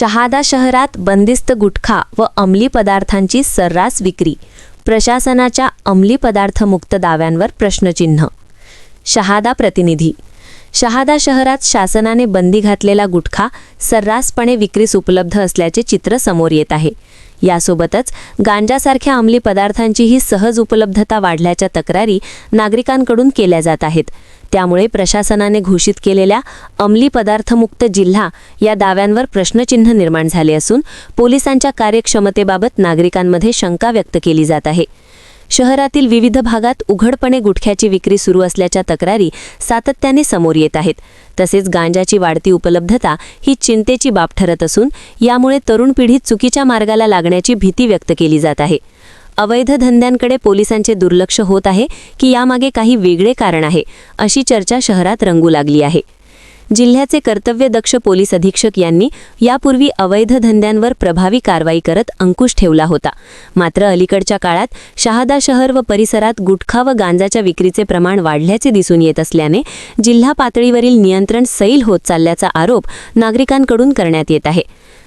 शहादा शहरात बंदिस्त गुटखा व अंमली पदार्थांची सर्रास विक्री. प्रशासनाच्या अंमली पदार्थमुक्त दाव्यांवर प्रश्नचिन्ह. शहादा प्रतिनिधी. शहादा शहरात शासनाने बंदी घातलेला गुटखा सर्रासपणे विक्रीस उपलब्ध असल्याचे चित्र समोर येत आहे. यासोबतच गांजासारख्या अंमली पदार्थांचीही सहज उपलब्धता वाढल्याच्या तक्रारी नागरिकांकडून केल्या जात आहेत. त्यामुळे प्रशासनाने घोषित केलेल्या अंमली पदार्थमुक्त जिल्हा या दाव्यांवर प्रश्नचिन्ह निर्माण झाले असून पोलिसांच्या कार्यक्षमतेबाबत नागरिकांमध्ये शंका व्यक्त केली जात आहे. शहरातील विविध भागात उघडपणे गुटख्याची विक्री सुरू असल्याच्या तक्रारी सातत्याने समोर येत आहेत. तसेच गांजाची वाढती उपलब्धता ही चिंतेची बाब ठरत असून यामुळे तरुण पिढी चुकीच्या मार्गाला लागण्याची भीती व्यक्त केली जात आहे. अवैध धंद्यांकडे पोलिसांचे दुर्लक्ष होत आहे की यामागे काही वेगळे कारण आहे अशी चर्चा शहरात रंगू लागली आहे. जिल्ह्याचे कर्तव्यदक्ष पोलीस अधीक्षक यांनी यापूर्वी अवैध धंद्यांवर प्रभावी कारवाई करत अंकुश ठेवला होता. मात्र अलीकडच्या काळात शहादा शहर व परिसरात गुटखा व गांजाच्या विक्रीचे प्रमाण वाढल्याचे दिसून येत असल्याने जिल्हा पातळीवरील नियंत्रण सैल होत चालल्याचा आरोप नागरिकांकडून करण्यात येत आहे.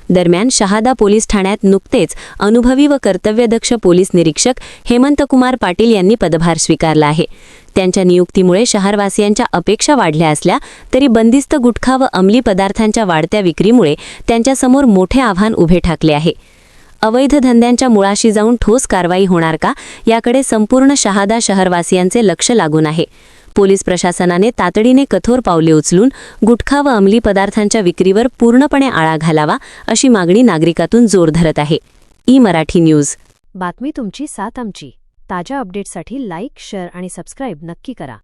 दरम्यान शहादा पोलीस ठाण्यात नुकतेच अनुभवी व कर्तव्यदक्ष पोलीस निरीक्षक हेमंतकुमार पाटील यांनी पदभार स्वीकारला आहे. त्यांच्या नियुक्तीमुळे शहरवासियांच्या अपेक्षा वाढल्या असल्या तरी बंदिस्त गुटखा व अंमली पदार्थांच्या वाढत्या विक्रीमुळे त्यांच्यासमोर मोठे आव्हान उभे ठाकले आहे. अवैध धंद्यांच्या मुळाशी जाऊन ठोस कारवाई होणार का? याकडे संपूर्ण शहादा शहरवासियांचे लक्ष लागून आहे. पोलीस प्रशासनाने तातडीने कठोर पावले उचलून गुटखा व अंमली पदार्थांच्या विक्रीवर पूर्णपणे आळा घालावा अशी मागणी नागरिकातून जोर धरत आहे. E Marathi news. बातमी तुमची सात आमची. ताज्या अपडेटसाठी लाईक शेअर आणि सबस्क्राईब नक्की करा.